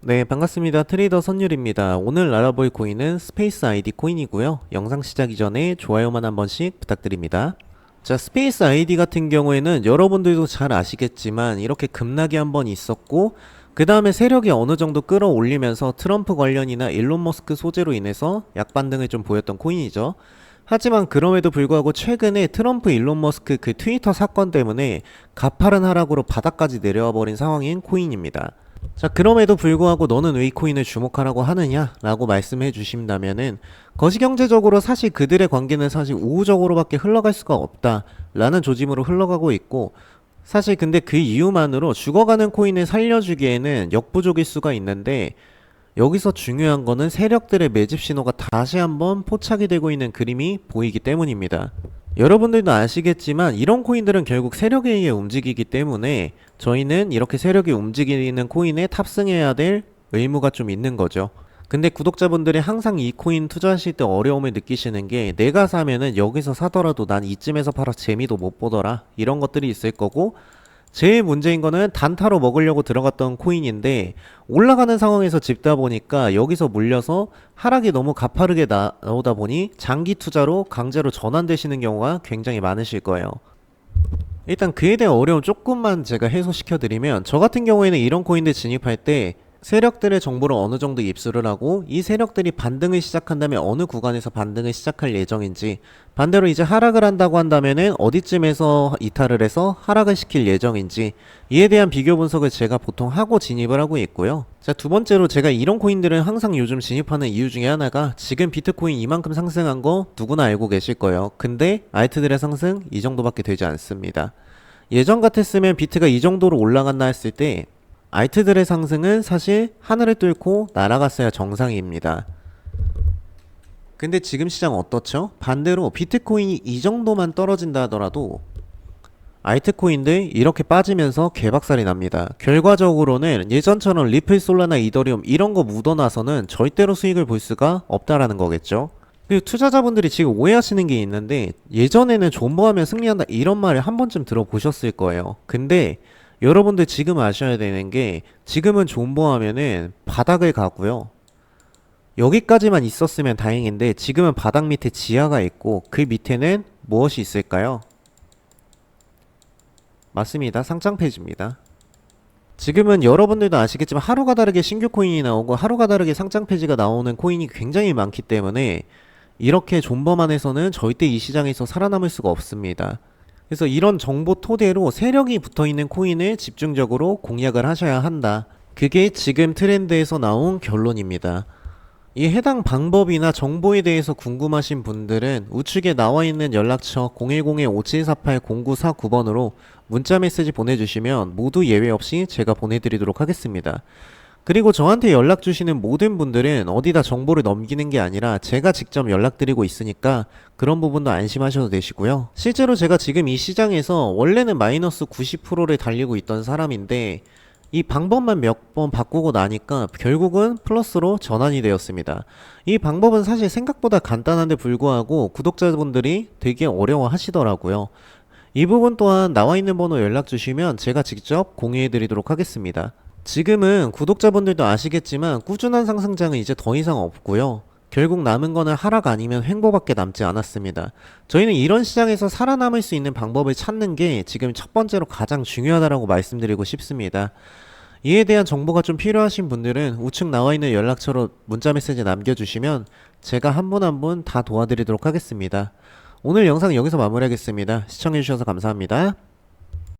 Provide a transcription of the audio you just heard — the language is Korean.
네, 반갑습니다. 트레이더 선율입니다. 오늘 알아볼 코인은 스페이스 아이디 코인이고요. 영상 시작 이 전에 좋아요만 한 번씩 부탁드립니다. 자, 스페이스 아이디 같은 경우에는 여러분들도 잘 아시겠지만 이렇게 급락이 한 번 있었고 그 다음에 세력이 어느 정도 끌어올리면서 트럼프 관련이나 일론 머스크 소재로 인해서 약반등을 좀 보였던 코인이죠. 하지만 그럼에도 불구하고 최근에 트럼프 일론 머스크 그 트위터 사건 때문에 가파른 하락으로 바닥까지 내려와 버린 상황인 코인입니다. 자, 그럼에도 불구하고 너는 왜이 코인을 주목하라고 하느냐? 라고 말씀해 주신다면은, 거시경제적으로 사실 그들의 관계는 사실 우호적으로밖에 흘러갈 수가 없다. 라는 조짐으로 흘러가고 있고, 사실 근데 그 이유만으로 죽어가는 코인을 살려주기에는 역부족일 수가 있는데, 여기서 중요한 거는 세력들의 매집 신호가 다시 한번 포착이 되고 있는 그림이 보이기 때문입니다. 여러분들도 아시겠지만 이런 코인들은 결국 세력에 의해 움직이기 때문에 저희는 이렇게 세력이 움직이는 코인에 탑승해야 될 의무가 좀 있는 거죠. 근데 구독자분들이 항상 이 코인 투자하실 때 어려움을 느끼시는 게 내가 사면은 여기서 사더라도 난 이쯤에서 팔아 재미도 못 보더라 이런 것들이 있을 거고 제일 문제인 거는 단타로 먹으려고 들어갔던 코인인데 올라가는 상황에서 집다 보니까 여기서 물려서 하락이 너무 가파르게 나, 나오다 보니 장기 투자로 강제로 전환되시는 경우가 굉장히 많으실 거예요. 일단 그에 대한 어려움 조금만 제가 해소시켜 드리면 저 같은 경우에는 이런 코인들 진입할 때 세력들의 정보를 어느 정도 입수를 하고 이 세력들이 반등을 시작한다면 어느 구간에서 반등을 시작할 예정인지 반대로 이제 하락을 한다고 한다면은 어디쯤에서 이탈을 해서 하락을 시킬 예정인지 이에 대한 비교 분석을 제가 보통 하고 진입을 하고 있고요. 자, 두 번째로 제가 이런 코인들은 항상 요즘 진입하는 이유 중에 하나가 지금 비트코인 이만큼 상승한 거 누구나 알고 계실 거예요. 근데 알트들의 상승 이 정도밖에 되지 않습니다. 예전 같았으면 비트가 이 정도로 올라갔나 했을 때 알트들의 상승은 사실 하늘을 뚫고 날아갔어야 정상입니다. 근데 지금 시장 어떻죠? 반대로 비트코인이 이 정도만 떨어진다 하더라도 알트코인들 이렇게 빠지면서 개박살이 납니다. 결과적으로는 예전처럼 리플, 솔라나, 이더리움 이런 거 묻어나서는 절대로 수익을 볼 수가 없다라는 거겠죠. 그리고 투자자분들이 지금 오해하시는 게 있는데 예전에는 존버하면 승리한다 이런 말을 한 번쯤 들어보셨을 거예요. 근데 여러분들 지금 아셔야 되는 게 지금은 존버하면은 바닥을 가고요. 여기까지만 있었으면 다행인데 지금은 바닥 밑에 지하가 있고 그 밑에는 무엇이 있을까요? 맞습니다. 상장 페이지입니다. 지금은 여러분들도 아시겠지만 하루가 다르게 신규 코인이 나오고 하루가 다르게 상장 페이지가 나오는 코인이 굉장히 많기 때문에 이렇게 존버만 해서는 절대 이 시장에서 살아남을 수가 없습니다. 그래서 이런 정보 토대로 세력이 붙어 있는 코인을 집중적으로 공략을 하셔야 한다. 그게 지금 트렌드에서 나온 결론입니다. 이 해당 방법이나 정보에 대해서 궁금하신 분들은 우측에 나와 있는 연락처 010-5748-0949번으로 문자 메시지 보내주시면 모두 예외 없이 제가 보내드리도록 하겠습니다. 그리고 저한테 연락 주시는 모든 분들은 어디다 정보를 넘기는 게 아니라 제가 직접 연락드리고 있으니까 그런 부분도 안심하셔도 되시고요. 실제로 제가 지금 이 시장에서 원래는 마이너스 90%를 달리고 있던 사람인데 이 방법만 몇 번 바꾸고 나니까 결국은 플러스로 전환이 되었습니다. 이 방법은 사실 생각보다 간단한데 불구하고 구독자분들이 되게 어려워 하시더라고요. 이 부분 또한 나와 있는 번호 연락 주시면 제가 직접 공유해 드리도록 하겠습니다. 지금은 구독자분들도 아시겠지만 꾸준한 상승장은 이제 더 이상 없고요. 결국 남은 거는 하락 아니면 횡보밖에 남지 않았습니다. 저희는 이런 시장에서 살아남을 수 있는 방법을 찾는 게 지금 첫 번째로 가장 중요하다고 말씀드리고 싶습니다. 이에 대한 정보가 좀 필요하신 분들은 우측 나와 있는 연락처로 문자 메시지 남겨주시면 제가 한 분 한 분 다 도와드리도록 하겠습니다. 오늘 영상 여기서 마무리하겠습니다. 시청해주셔서 감사합니다.